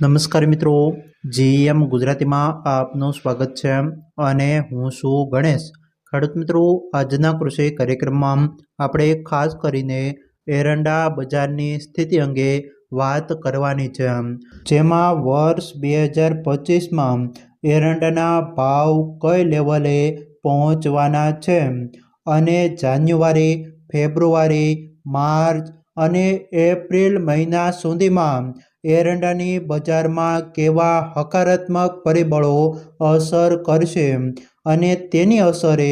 નમસ્કાર મિત્રો, જીએમ ગુજરાતીમાં આપનું સ્વાગત છે અને હું છું ગણેશ. ખેડૂત મિત્રો, આજના કૃષિ કાર્યક્રમમાં આપણે ખાસ કરીને એરંડા બજારની સ્થિતિ અંગે વાત કરવાની છે. જેમાં વર્ષ બે હજાર પચીસમાં એરંડાના ભાવ કઈ લેવલે પહોંચવાના છે અને જાન્યુઆરી, ફેબ્રુઆરી, માર્ચ અને એપ્રિલ મહિના સુધીમાં એરંડાની બજારમાં કેવા હકારાત્મક પરિબળો અસર કરશે અને તેની અસરે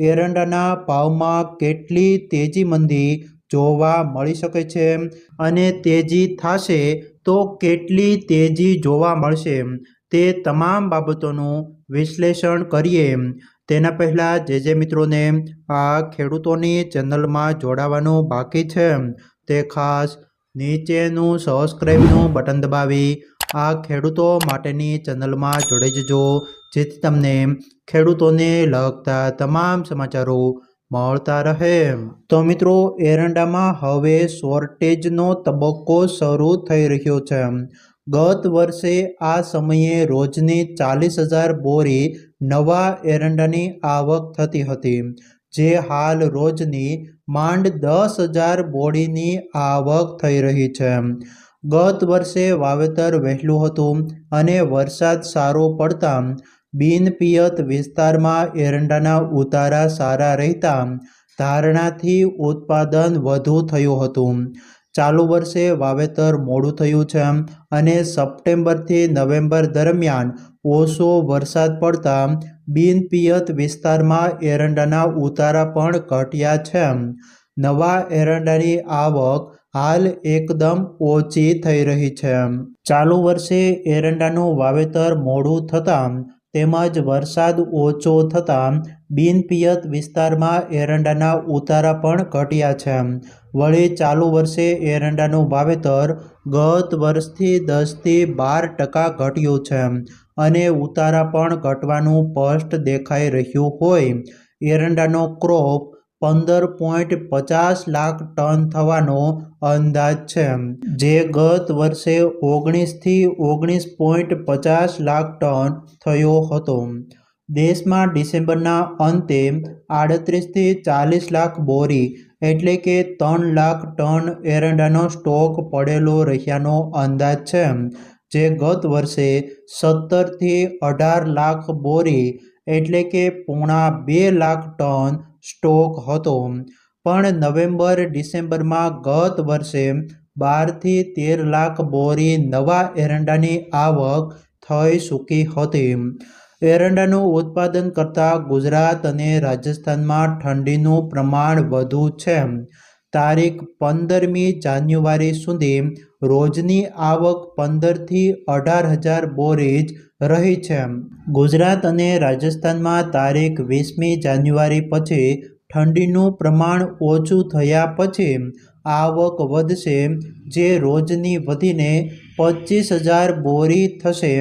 એરંડાના ભાવમાં કેટલી તેજી મંદી જોવા મળી શકે છે અને તેજી થશે તો કેટલી તેજી જોવા મળશે તે તમામ બાબતોનું વિશ્લેષણ કરીએ. તેના પહેલાં જે જે મિત્રોને આ ખેડૂતોની ચેનલમાં જોડાવાનું બાકી છે તે ખાસ નીચેનું સબસ્ક્રાઈબનું બટન દબાવી, આ ખેડૂતો માટેની ચેનલમાં જોડાઈ જજો, જેથી તમને ખેડૂતોને લગતા તમામ સમાચારો મળતા રહે. તો મિત્રો, એરંડામાં હવે શોર્ટેજનો તબક્કો શરૂ થઈ રહ્યો છે. ગત વર્ષે આ સમયે રોજની ચાલીસ હજાર બોરી નવા એરંડાની આવક થતી હતી. જે હાલ રોજની માંડ દસ હજાર બોડીની આવક થઈ રહી છે. ગત વર્ષે વાવેતર વહેલું હતું અને વરસાદ સારો પડતા બિનપિયત વિસ્તારમાં એરંડાના ઉતારા સારા રહેતા ધારણાથી ઉત્પાદન વધુ થયું હતું. ચાલુ વર્ષે વાવેતર મોડું થયું છે અને સપ્ટેમ્બરથી નવેમ્બર દરમિયાન ઓછો વરસાદ પડતા બિનપિયત વિસ્તારમાં એરંડાના ઉતારા પણ ઘટ્યા છે નવા એરંડાની આવક હાલ એકદમ ઓછી થઈ રહી છે ચાલુ વર્ષે એરંડાનું વાવેતર મોડું થતાં તેમજ વરસાદ ઓછો થતાં બિનપિયત વિસ્તારમાં એરંડાના ઉતારા પણ ઘટ્યા છે. વળી ચાલુ વર્ષે એરંડાનું વાવેતર ગત વર્ષથી દસથી બાર ટકા ઘટ્યું છે અને ઉતારા પણ ઘટવાનું સ્પષ્ટ દેખાઈ રહ્યું હોય. એરંડાનો ક્રોપ પંદર પોઈન્ટ પચાસ લાખ ટન થવાનો અંદાજ છે, જે ગત વર્ષે ઓગણીસથી ઓગણીસ પોઈન્ટ પચાસ લાખ ટન થયો હતો. દેશમાં ડિસેમ્બરના અંતે આડત્રીસથી ચાલીસ લાખ બોરી, એટલે કે ત્રણ લાખ ટન એરંડાનો સ્ટોક પડેલો રહ્યાનો અંદાજ છે, જે ગત વર્ષે સત્તરથી અઢાર લાખ બોરી એટલે કે પોણા બે લાખ ટન સ્ટોક હતો. પણ નવેમ્બર ડિસેમ્બરમાં ગત વર્ષે બારથી તેર લાખ બોરી નવા એરંડાની આવક થઈ ચૂકી હતી. એરંડાનું ઉત્પાદન કરતાં ગુજરાત અને રાજસ્થાનમાં ઠંડીનું પ્રમાણ વધુ છે. તારીખ પંદરમી જાન્યુઆરી સુધી રોજની આવક પંદરથી અઢાર હજાર બોરી જ રહી છે. ગુજરાત અને રાજસ્થાનમાં તારીખ વીસમી જાન્યુઆરી પછી ઠંડીનું પ્રમાણ ઓછું થયા પછી આવક વધશે, જે રોજની વધીને પચીસ હજાર બોરી થશે,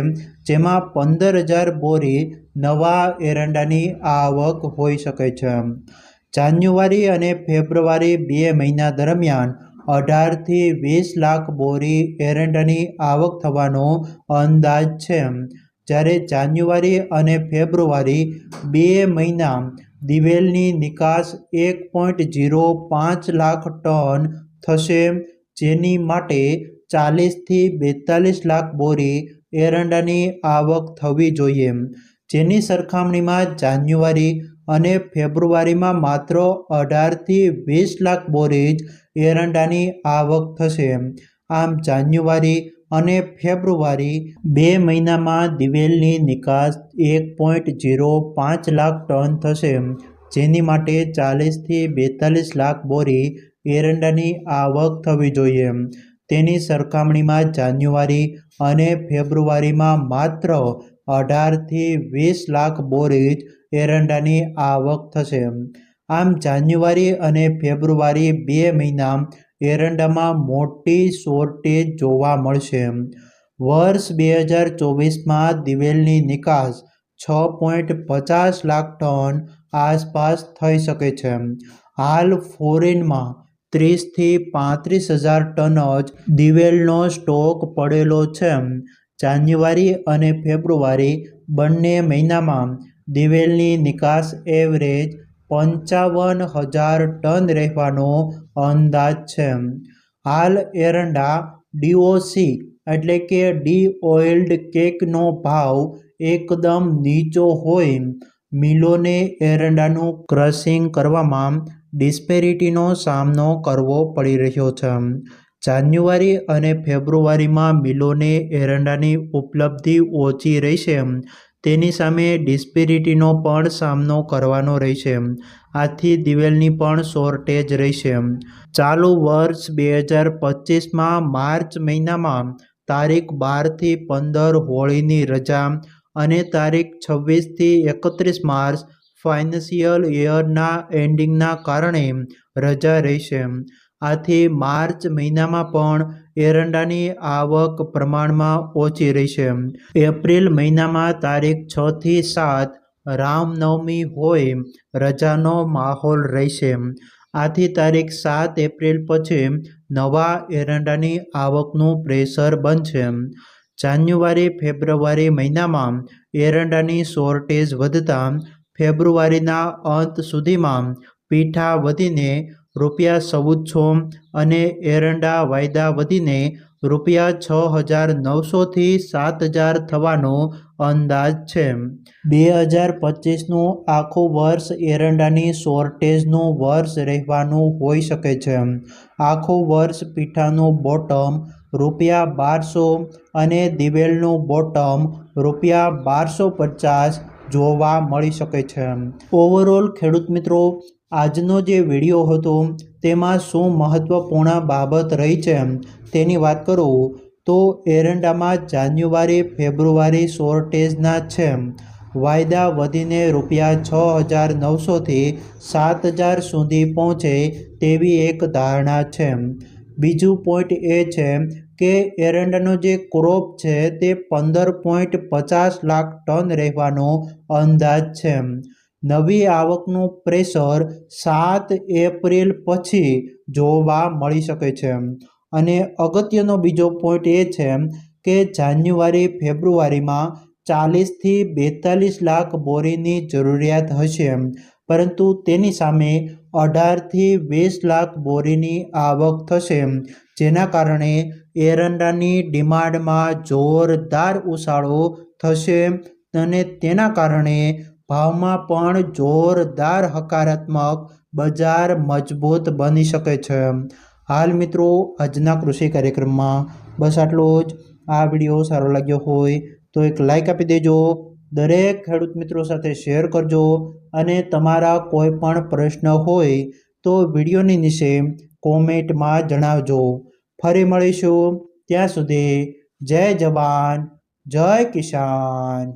જેમાં પંદર હજાર બોરી નવા એરંડાની આવક હોઈ શકે છે. જાન્યુઆરી અને ફેબ્રુઆરી બે મહિના દરમિયાન અઢારથી વીસ લાખ બોરી એરંડાની આવક થવાનો અંદાજ છે. જ્યારે જાન્યુઆરી અને ફેબ્રુઆરી બે મહિના દિવેલની નિકાસ એક પોઈન્ટ ઝીરો પાંચ લાખ ટન થશે, જેની માટે ચાલીસથી બેતાલીસ લાખ બોરી એરંડાની આવક થવી જોઈએ. જેની સરખામણીમાં જાન્યુઆરી અને ફેબ્રુઆરીમાં માત્ર અઢારથી વીસ લાખ બોરી જ એરંડાની આવક થશે. આમ જાન્યુઆરી અને ફેબ્રુઆરી બે મહિનામાં દિવેલની નિકાસ એક પોઈન્ટ ઝીરો પાંચ લાખ ટન થશે, જેની માટે ચાલીસથી બેતાલીસ લાખ બોરી એરંડાની આવક થવી જોઈએ. તેની સરખામણીમાં જાન્યુઆરી અને ફેબ્રુઆરીમાં માત્ર અઢારથી વીસ લાખ બોરી જ એરંડાની આવક થશે. આમ જાન્યુઆરી અને ફેબ્રુઆરી બે મહિના એરંડામાં મોટી શોર્ટેજ જોવા મળશે. વર્ષ બે હજાર ચોવીસમાં દિવેલની નિકાસ છ પોઈન્ટ પચાસ લાખ ટન આસપાસ થઈ શકે છે. હાલ ફોરેનમાં ત્રીસથી પાંત્રીસ હજાર ટન જ દિવેલનો સ્ટોક પડેલો છે. જાન્યુઆરી અને ફેબ્રુઆરી બંને મહિનામાં દિવેલની નિકાસ એવરેજ પંચાવન હજાર ટન રહેવાનો અંદાજ છે. હાલ એરંડા ડીઓસી એટલે કે ડી ઓઇલ્ડ કેકનો ભાવ એકદમ નીચો હોય. મિલોને એરંડાનું ક્રશિંગ કરવામાં ડિસ્પેરિટીનો સામનો કરવો પડી રહ્યો છે. જાન્યુઆરી અને ફેબ્રુઆરીમાં મિલોને એરંડાની ઉપલબ્ધિ ઓછી રહેશે. તેની સામે ડિસ્પેરિટીનો પણ સામનો કરવાનો રહેશે. આથી દિવેલની પણ શોર્ટેજ રહેશે. ચાલુ વર્ષ બે હજાર પચીસમાં માર્ચ મહિનામાં તારીખ બારથી પંદર હોળીની રજા અને તારીખ છવ્વીસથી એકત્રીસ માર્ચ ફાઇનાન્સિયલ યરના એન્ડિંગના કારણે રજા રહેશે. આથી માર્ચ મહિનામાં પણ એરંડાની આવક પ્રમાણમાં ઓછી રહેશે એપ્રિલ મહિનામાં તારીખ છથી સાત રામનવમી હોય રજાનો માહોલ રહેશે. આથી તારીખ સાત એપ્રિલ પછી નવા એરંડાની આવકનું પ્રેશર બનશે. જાન્યુઆરી, ફેબ્રુઆરી મહિનામાં એરંડાની શોર્ટેજ વધતા ફેબ્રુઆરીના અંત સુધીમાં પીઠા વધીને રૂપિયા ચૌદસો અને એરંડા વાયદા વધીને રૂપિયા છ હજાર નવસોથી સાત હજાર થવાનો અંદાજ છે. બે હજાર પચીસનું આખું વર્ષ એરંડાની શોર્ટેજનું વર્ષ રહેવાનું હોઈ શકે છે. આખું વર્ષ પીઠાનું બોટમ રૂપિયા બારસો અને દિવેલનું બોટમ રૂપિયા બારસો પચાસ જોવા મળી શકે છે. ઓવરઓલ ખેડૂત મિત્રો આજનો જે વીડિયો હતો, તેમાં શું મહત્ત્વપૂર્ણ બાબત રહી છે તેની વાત કરું, તો એરંડામાં જાન્યુઆરી, ફેબ્રુઆરી શોર્ટેજના છે વાયદા વધીને રૂપિયા છ હજાર નવસોથી સાત હજાર સુધી પહોંચે તેવી એક ધારણા છે બીજું પોઈન્ટ એ છે કે એરંડાનો જે ક્રોપ છે, તે પંદર પોઈન્ટ પચાસ લાખ ટન રહેવાનો અંદાજ છે નવી આવકનું પ્રેશર સાત એપ્રિલ પછી જોવા મળી શકે છે. અને અગત્યનો બીજો પોઈન્ટ એ છે કે જાન્યુઆરી, ફેબ્રુઆરીમાં ચાલીસથી બેતાલીસ લાખ બોરીની જરૂરિયાત હશે. પરંતુ તેની સામે અઢારથી વીસ લાખ બોરીની આવક થશે. જેના કારણે એરંડાની ડિમાન્ડમાં જોરદાર ઉછાળો થશે અને તેના કારણે ભાવમાં પણ જોરદાર હકારાત્મક બજાર મજબૂત બની શકે છે. હાલ મિત્રો, આજના કૃષિ કાર્યક્રમમાં બસ આટલો જ. આ વીડિયો સારો લાગ્યો હોય તો એક લાઈક આપી દેજો. દરેક ખેડૂત મિત્રો સાથે શેર કરજો. અને તમારા કોઈ પણ પ્રશ્ન હોય તો વિડીયોની નીચે કોમેન્ટમાં જણાવજો. ફરી મળીશું. ત્યાં સુધી જય જવાન, જય કિસાન.